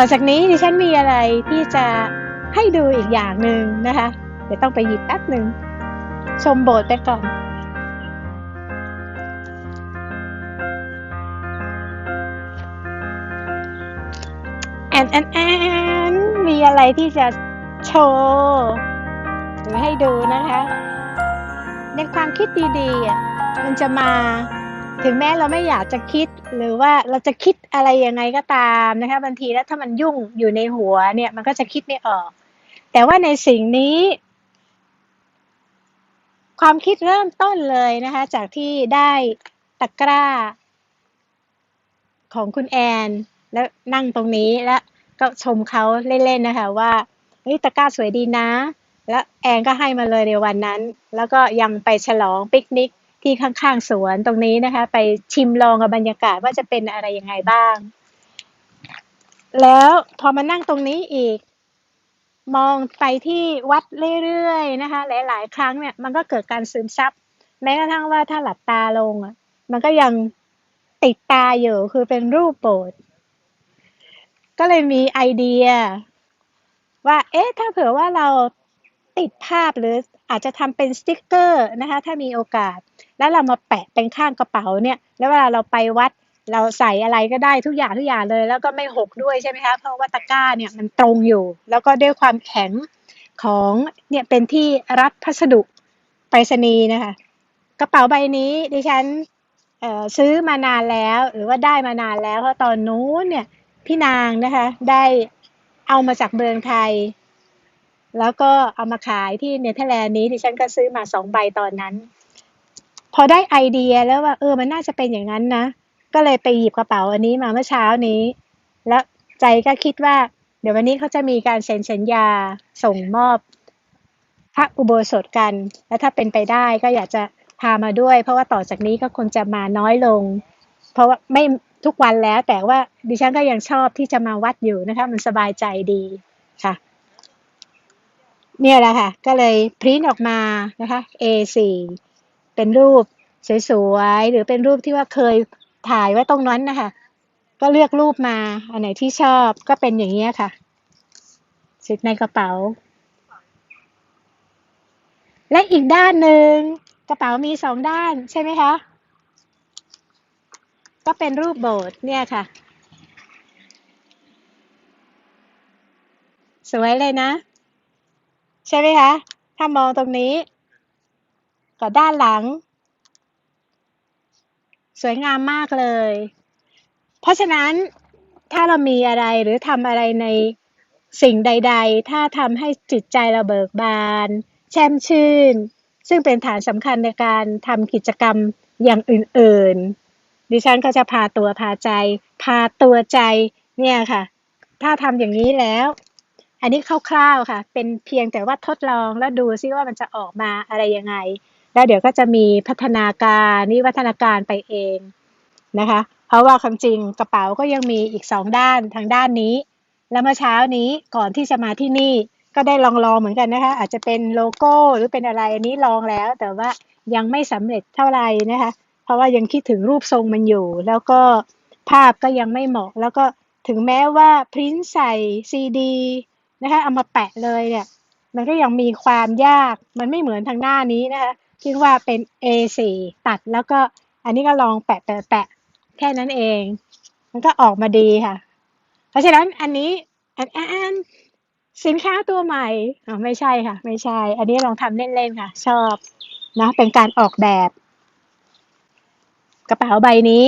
ต่อจากนี้ดิฉันมีอะไรที่จะให้ดูอีกอย่างหนึ่งนะคะ เดี๋ยวต้องไปหยิบแป๊บหนึ่ง ชมโบสถ์ไปก่อน แอนแอนแอนมีอะไรที่จะโชว์หรือให้ดูนะคะ ในความคิดดีๆมันจะมา ถึงแม้เราไม่อยากจะคิดหรือว่าเราจะคิดอะไรยังไงก็ตามนะคะบางทีแล้วถ้ามันยุ่งอยู่ในหัวเนี่ยมันก็จะคิดไม่ออก แต่ว่าในสิ่งนี้ ความคิดเริ่มต้นเลยนะคะจากที่ได้ตะกร้า ของคุณแอน แล้วนั่งตรงนี้แล้วก็ชมเขาเล่นๆนะคะว่าเฮ้ยตะกร้าสวยดีนะ แล้วแอนก็ให้มาเลยในวันนั้น แล้วก็ยังไปฉลองปิกนิก ที่ข้างๆสวนตรงนี้นะคะ ไปชิมลองกับบรรยากาศว่าจะเป็นอะไรยังไงบ้าง แล้วพอมานั่งตรงนี้อีก มองไปที่วัดเรื่อยๆนะคะ หลาย ๆ ครั้งเนี่ยมันก็เกิดการซึมซับแม้กระทั่งว่าถ้าหลับตาลงมันก็ยังติดตาอยู่คือเป็นรูปโปรดก็เลยมีไอเดีย ว่า เอ๊ะ ถ้าเผื่อว่าเรา ติดภาพหรืออาจจะทำเป็นสติกเกอร์นะคะถ้ามีโอกาส แล้วเรามาแปะเป็นข้างกระเป๋าเนี่ยแล้วเวลาเราไปวัดเราใส่อะไรก็ได้ทุกอย่างทุกอย่างเลย แล้วก็ไม่หกด้วยใช่ไหมคะเพราะว่าตะกร้าเนี่ยมันตรงอยู่ แล้วก็ด้วยความแข็งของเนี่ยเป็นที่รับพัสดุไปรษณีย์นะคะกระเป๋าใบนี้ดิฉันซื้อมานานแล้ว หรือว่าได้มานานแล้วเพราะตอนนู้นเนี่ยพี่นางนะคะได้เอามาจากเมืองไทย แล้วก็เอามาขายที่เนเธอร์แลนด์นี้ดิฉันก็ซื้อมาสองใบตอนนั้น พอได้ไอเดียแล้วว่า เออมันน่าจะเป็นอย่างนั้นนะ ก็เลยไปหยิบกระเป๋าอันนี้มาเมื่อเช้านี้ แล้วใจก็คิดว่า เดี๋ยววันนี้เขาจะมีการเซ็นสัญญาส่งมอบพระอุโบสถกัน แล้วถ้าเป็นไปได้ก็อยากจะพามาด้วย เพราะว่าต่อจากนี้ก็คงจะมาน้อยลง เพราะว่าไม่ทุกวันแล้วแต่ว่าดิฉันก็ยังชอบที่จะมาวัดอยู่นะคะ มันสบายใจดีค่ะ เนี่ยแหละค่ะ ก็เลยพริ้นออกมานะคะ A4 เป็นรูปสวยๆ หรือเป็นรูปที่ว่าเคยถ่ายไว้ตรงนั้นนะคะ ก็เลือกรูปมา อันไหนที่ชอบก็เป็นอย่างนี้ค่ะสิทในกระเป๋า และอีกด้านหนึ่งกระเป๋ามีสองด้านใช่ไหมคะ ก็เป็นรูปโบสถ์เนี่ยค่ะ สวยเลยนะ ใช่ไหมคะ ถ้ามองตรงนี้ กับด้านหลัง สวยงามมากเลย เพราะฉะนั้นถ้าเรามีอะไรหรือทำอะไรในสิ่งใด ๆ ถ้าทำให้จิตใจเราเบิกบาน แช่มชื่น ซึ่งเป็นฐานสำคัญในการทำกิจกรรมอย่างอื่น ๆ ดิฉันก็จะพาตัวพาใจ พาตัวใจเนี่ยค่ะ ถ้าทำอย่างนี้แล้ว อันนี้คร่าวๆค่ะ เป็นเพียงแต่ว่าทดลองแล้วดูซิว่ามันจะออกมาอะไรยังไง แล้วเดี๋ยวก็จะมีพัฒนาการนิวัฒนาการไปเองนะคะ เพราะว่าความจริงกระเป๋าก็ยังมีอีกสองด้านทางด้านนี้ แล้วเมื่อเช้านี้ก่อนที่จะมาที่นี่ก็ได้ลองลองเหมือนกันนะคะ อาจจะเป็นโลโก้หรือเป็นอะไรอันนี้ลองแล้ว แต่ว่ายังไม่สำเร็จเท่าไหร่นะคะ เพราะว่ายังคิดถึงรูปทรงมันอยู่ แล้วก็ภาพก็ยังไม่เหมาะ แล้วก็ถึงแม้ว่าพริ้นใส่ซีดี นะคะเอามาแปะเลยเนี่ย มันก็ยังมีความยาก มันไม่เหมือนทางหน้านี้นะคะคิดว่าเป็น A4 ตัดแล้วก็อันนี้ก็ลองแปะแปะแปะแค่นั้นเอง มันก็ออกมาดีค่ะ เพราะฉะนั้นอันนี้อันอันสินค้าตัวใหม่อ๋อไม่ใช่ค่ะ ไม่ใช่ อันนี้ลองทำเล่นๆค่ะ ชอบนะเป็นการออกแบบ กระเป๋าใบนี้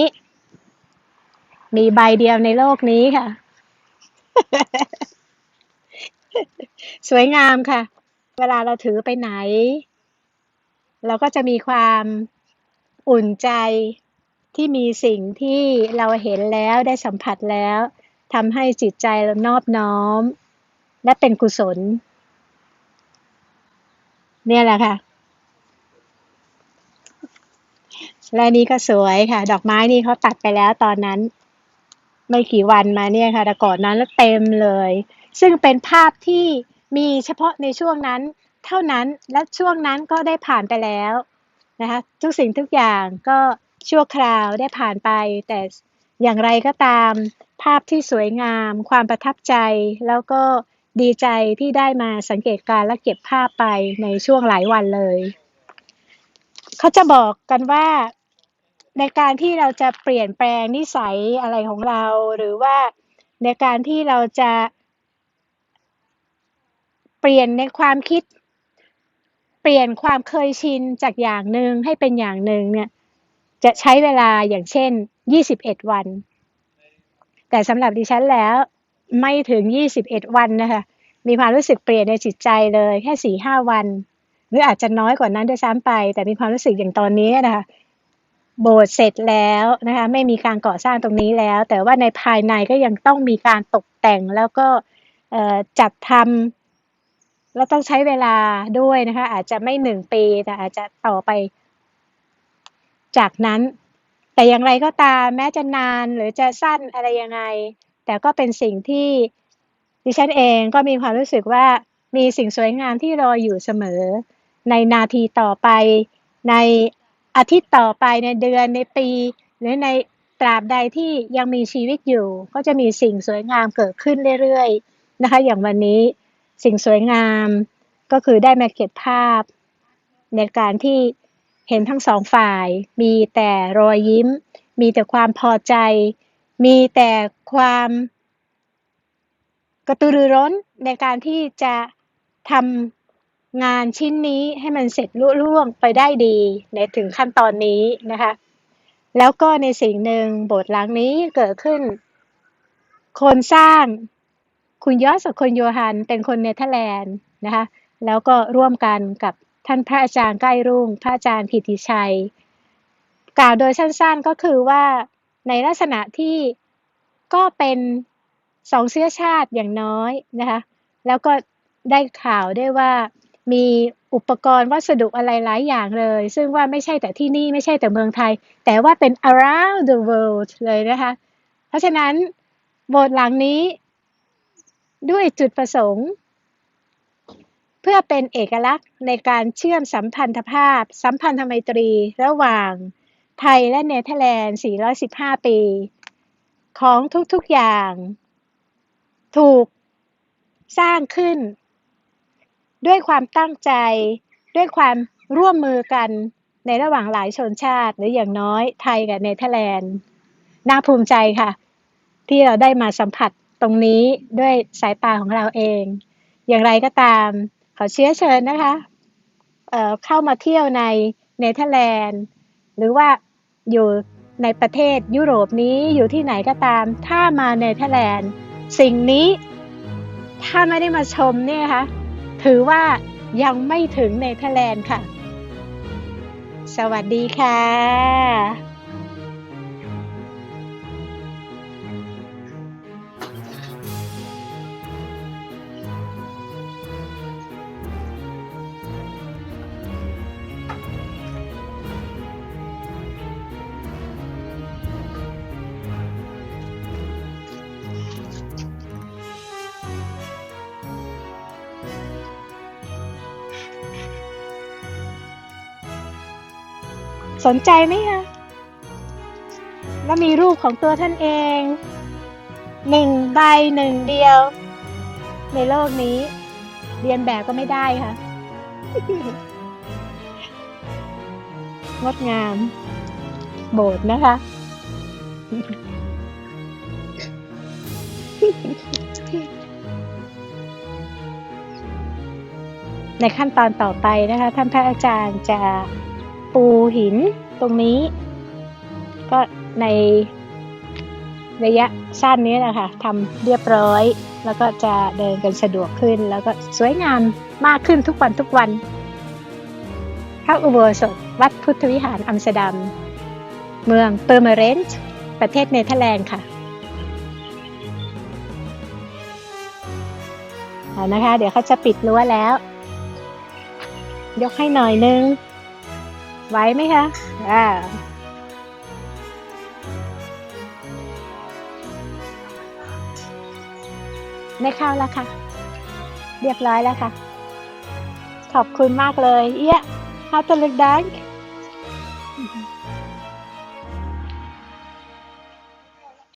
มีใบเดียวในโลกนี้ค่ะ สวยงามค่ะ เวลาเราถือไปไหน เราก็จะมีความอุ่นใจที่มีสิ่งที่เราเห็นแล้วได้สัมผัสแล้วทำให้จิตใจเรานอบน้อม และเป็นกุศล เนี่ยแหละค่ะ และนี้ก็สวยค่ะ ดอกไม้นี่เขาตัดไปแล้วตอนนั้น ไม่กี่วันมาเนี่ยค่ะ แต่ก่อนนั้นแล้วเต็มเลย ซึ่งเป็นภาพที่มีเฉพาะในช่วงนั้นเท่านั้นและช่วงนั้นก็ได้ผ่านไปแล้วนะคะทุกสิ่งทุกอย่างก็ชั่วคราวได้ผ่านไป แต่อย่างไรก็ตาม ภาพที่สวยงาม ความประทับใจ แล้วก็ดีใจที่ได้มาสังเกตการและเก็บภาพไปในช่วงหลายวันเลย เขาจะบอกกันว่าในการที่เราจะเปลี่ยนแปลงนิสัยอะไรของเรา หรือว่าในการที่เราจะ เปลี่ยนในความคิด เปลี่ยนความเคยชินจากอย่างหนึ่งให้เป็นอย่างหนึ่งเนี่ย จะใช้เวลาอย่างเช่น21วัน แต่สำหรับดิฉันแล้ว ไม่ถึง21วันนะคะ มีความรู้สึกเปลี่ยนในจิตใจเลยแค่4-5วัน หรืออาจจะน้อยกว่านั้นด้วยซ้ำไป แต่มีความรู้สึกอย่างตอนนี้นะคะโบสถ์เสร็จแล้วนะคะไม่มีการก่อสร้างตรงนี้แล้ว แต่ว่าในภายในก็ยังต้องมีการตกแต่งแล้วก็จัดทำ แล้วต้องใช้เวลาด้วยนะคะ อาจจะไม่หนึ่งปีแต่อาจจะต่อไป จากนั้น แต่อย่างไรก็ตามแม้จะนานหรือจะสั้นอะไรยังไง แต่ก็เป็นสิ่งที่ดิฉันเองก็มีความรู้สึกว่ามีสิ่งสวยงามที่รออยู่เสมอ ในนาทีต่อไป ในอาทิตย์ต่อไปในเดือนในปี หรือในตราบใดที่ยังมีชีวิตอยู่ ก็จะมีสิ่งสวยงามเกิดขึ้นเรื่อยๆนะคะ อย่างวันนี้ สิ่งสวยงามก็คือได้มาเก็บภาพ ในการที่เห็นทั้งสองฝ่าย มีแต่รอยยิ้ม มีแต่ความพอใจ มีแต่ความกระตือรือร้นในการที่จะทำงานชิ้นนี้ให้มันเสร็จลุล่วงไปได้ดีในถึงขั้นตอนนี้นะคะ แล้วก็ในสิ่งหนึ่งบทหลังนี้เกิดขึ้น คนสร้าง คุณยอสกับคนโยฮันเป็นคนเนเธอร์แลนด์นะคะแล้วก็ร่วมกันกับท่านพระอาจารย์ใกล้รุ่ง พระอาจารย์พิติชัย กล่าวโดยสั้นๆก็คือว่าในลักษณะที่ก็เป็นสองเชื้อชาติอย่างน้อยนะคะแล้วก็ได้ข่าวได้ว่ามีอุปกรณ์วัสดุอะไรหลายอย่างเลย ซึ่งว่าไม่ใช่แต่ที่นี่ไม่ใช่แต่เมืองไทย แต่ว่าเป็น around the world เลยนะคะ เพราะฉะนั้นโบสถ์หลังนี้ ด้วยจุดประสงค์ เพื่อเป็นเอกลักษณ์ในการเชื่อมสัมพันธภาพ สัมพันธไมตรีระหว่างไทยและเนเธอร์แลนด์ 415 ปี ของทุกๆอย่าง ถูกสร้างขึ้น ด้วยความตั้งใจ ด้วยความร่วมมือกันในระหว่างหลายชนชาติ หรืออย่างน้อยไทยกับเนเธอร์แลนด์ น่าภูมิใจค่ะ ที่เราได้มาสัมผัส ตรงนี้ด้วยสายตาของเราเอง อย่างไรก็ตามขอเชื้อเชิญนะคะเเข้ามาเที่ยวในเนเธอร์แลนด์ หรือว่าอยู่ในประเทศยุโรปนี้อยู่ที่ไหนก็ตาม ถ้ามาเนเธอร์แลนด์ สิ่งนี้ถ้าไม่ได้มาชมเนี่ยคะถือว่ายังไม่ถึงเนเธอร์แลนด์ค่ะ สวัสดีค่ะ สนใจไหมคะแล้วมีรูปของตัวท่านเองหนึ่งใบหนึ่งเดียว ในโลกนี้ เรียนแบบก็ไม่ได้ค่ะ งดงาม โบสถ์นะคะ ในขั้นตอนต่อไปนะคะ ท่านพระอาจารย์จะ ปูหินตรงนี้ ก็ในระยะสั้นนี้แหละคะทำเรียบร้อย แล้วก็จะเดินกันสะดวกขึ้น แล้วก็สวยงามมากขึ้นทุกวันทุกวันพระอุโบสถวัดพุทธวิหารอัมสเตอร์ดัม เมืองเปอร์เมเรนต์ประเทศเนเธอร์แลนด์ค่ะนะคะ เดี๋ยวเขาจะปิดรั้วแล้ว ยกให้หน่อยนึง ไหวไหมคะอ่าได้เข้าแล้วค่ะ เรียบร้อยแล้วค่ะ ขอบคุณมากเลย เอี้ยฮาตุลึกดัง